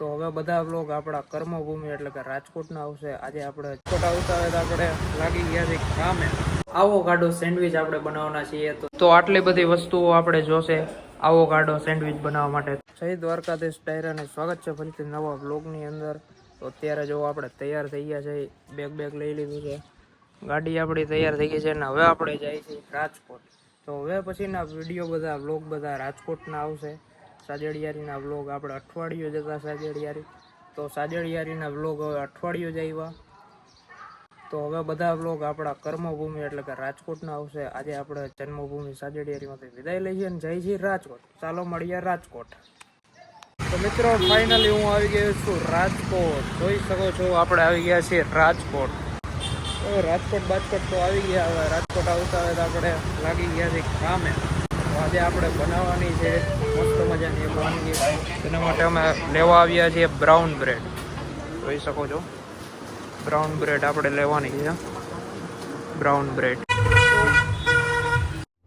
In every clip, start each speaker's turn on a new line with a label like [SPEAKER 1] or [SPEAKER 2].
[SPEAKER 1] તો હવે બધા બ્લોગ આપણા કર્મભૂમિ એટલે કે રાજકોટના આવશે. આજે આપણે રાજકોટ આવતા હોય તો આપણે લાગી ગયા છે કામે આવો ગાડો સેન્ડવિચ આપણે બનાવવાના છીએ તો. આટલી બધી વસ્તુઓ આપણે જોશે. આવો ગાડો સેન્ડવિચ બનાવવા માટે. જય દ્વારકાધીશ ટાયરાને સ્વાગત છે ફરીથી નવા બ્લોગની અંદર. તો અત્યારે જો આપણે તૈયાર થઈ ગયા છે બેગ બેગ લઈ લીધું છે. ગાડી આપણી તૈયાર થઈ ગઈ છે અને હવે આપણે જઈએ છીએ રાજકોટ. તો હવે પછીના વીડિયો બધા બ્લોગ બધા રાજકોટના આવશે. સાજડિયારીના વ્લોગ આપણે અઠવાડિયું જતા સાજડિયારી. તો સાજડિયારીના વ્લોગ હવે અઠવાડિયું જ આવ્યા. તો હવે બધા વ્લોગ આપણા કર્મભૂમિ એટલે કે રાજકોટના આવશે. આજે આપણે જન્મભૂમિ સાજડિયારીમાંથી વિદાય લઈએ અને જઈએ છીએ રાજકોટ. ચાલો મળીએ રાજકોટ. તો મિત્રો ફાઇનલી હું આવી ગયો છું રાજકોટ. જોઈ શકો છો આપણે આવી ગયા છીએ રાજકોટ. હવે રાજકોટ બાજકોટ તો આવી ગયા. હવે રાજકોટ આવતા તો આપણે લાગી ગયા છે કામે. આજે આપણે બનાવવાની છે મસ્ત મજાની એક વાનગી. તેના માટે અમે લેવા આવ્યા છીએ બ્રાઉન બ્રેડ. જોઈ શકો છો? બ્રાઉન બ્રેડ આપણે લેવાની છે. Brown bread.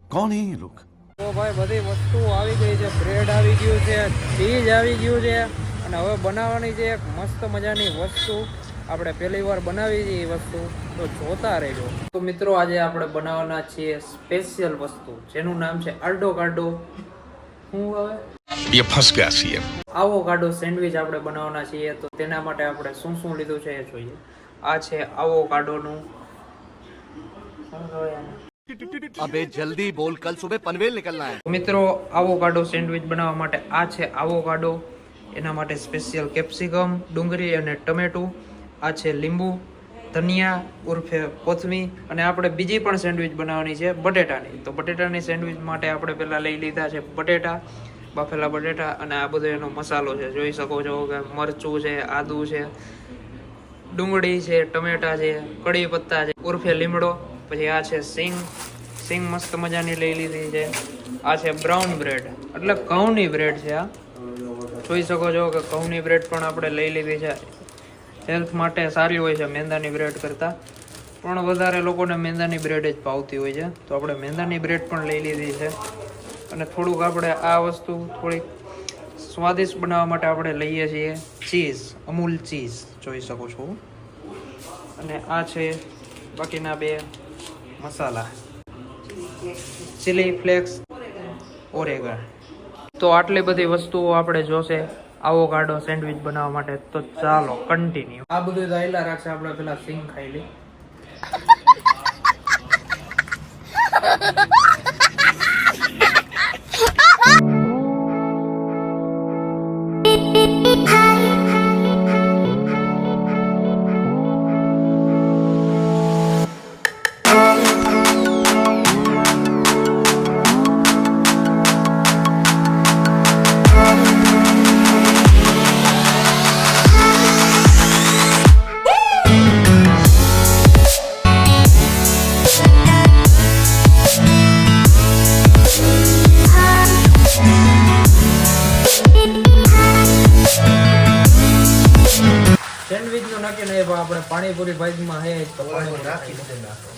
[SPEAKER 2] કોણ હે લોક?
[SPEAKER 1] તો ભાઈ બધી વસ્તુ આવી ગઈ છે. બ્રેડ આવી ગયું છે ચીઝ આવી ગયું છે. અને હવે બનાવવાની છે એક મસ્ત મજાની વસ્તુ. આપણે પહેલી વાર બનાવી છે એ વસ્તુ તો જોતા રહેજો. તો મિત્રો આજે આપણે બનાવવાના છીએ સ્પેશિયલ વસ્તુ જેનું નામ છે આલ્ડો કાડો શું
[SPEAKER 2] આવે યે ફસ
[SPEAKER 1] આવો કાડો સેન્ડવિચ આપણે બનાવવાના છીએ તો તેના માટે આપણે શું શું લીધું છે એ જોઈએ. આ છે આવો કાડોનું
[SPEAKER 3] અબે જલ્દી બોલ કલ સુબહ પનવેલ નીકળના હે.
[SPEAKER 1] મિત્રો આવો સેન્ડવિચ બનાવવા માટે આ છે આવો એના માટે સ્પેશિયલ કેપ્સિકમ ડુંગળી અને ટમેટું. આ છે લીંબુ, ધનિયા ઉર્ફે કોથમી અને આપણે બીજી પણ સેન્ડવિચ બનાવવાની છે બટેટાની. તો બટેટાની સેન્ડવિચ માટે આપણે પહેલાં લઈ લીધા છે બટેટા, બાફેલા બટેટા અને આ બધો એનો મસાલો છે. જોઈ શકો છો કે મરચું છે, આદુ છે, ડુંગળી છે, ટમેટા છે કડી પત્તા છે, ઉર્ફે લીમડો, પછી આ છે સિંગ. સિંગ મસ્ત મજાની લઈ લીધી છે. આ છે બ્રાઉન બ્રેડ. એટલે ઘઉંની બ્રેડ છે આ. જોઈ શકો છો કે ઘઉંની બ્રેડ પણ આપણે લઈ લીધી છે. હેલ્થ માટે સારી હોય છે, મેંદાની બ્રેડ કરતાં. પણ વધારે લોકોને મેંદાની બ્રેડ જ ભાવતી હોય છે. તો આપણે મેંદાની બ્રેડ પણ લઈ લીધી છે. અને થોડુંક આપણે આ વસ્તુ થોડીક સ્વાદિષ્ટ બનાવવા માટે આપણે લઈએ છીએ. ચીઝ અમૂલ ચીઝ જોઈ શકું છું. અને આ છે બાકીના બે મસાલા. ચીલી ફ્લેક્સ ઓરેગા તો આટલી બધી વસ્તુઓ આપણે જોશે. આવો ગાડો સેન્ડવિચ બનાવવા માટે તો ચાલો કન્ટિન્યુ આ બધું તો આયલા રાખશે, આપણે પેલા સિંગ ખાઈ લઈ સેન્ડવિચનું પણ આપણે પાણીપુરી ભાઈમાં હે તો પાણીપુરી નાખી નાખો.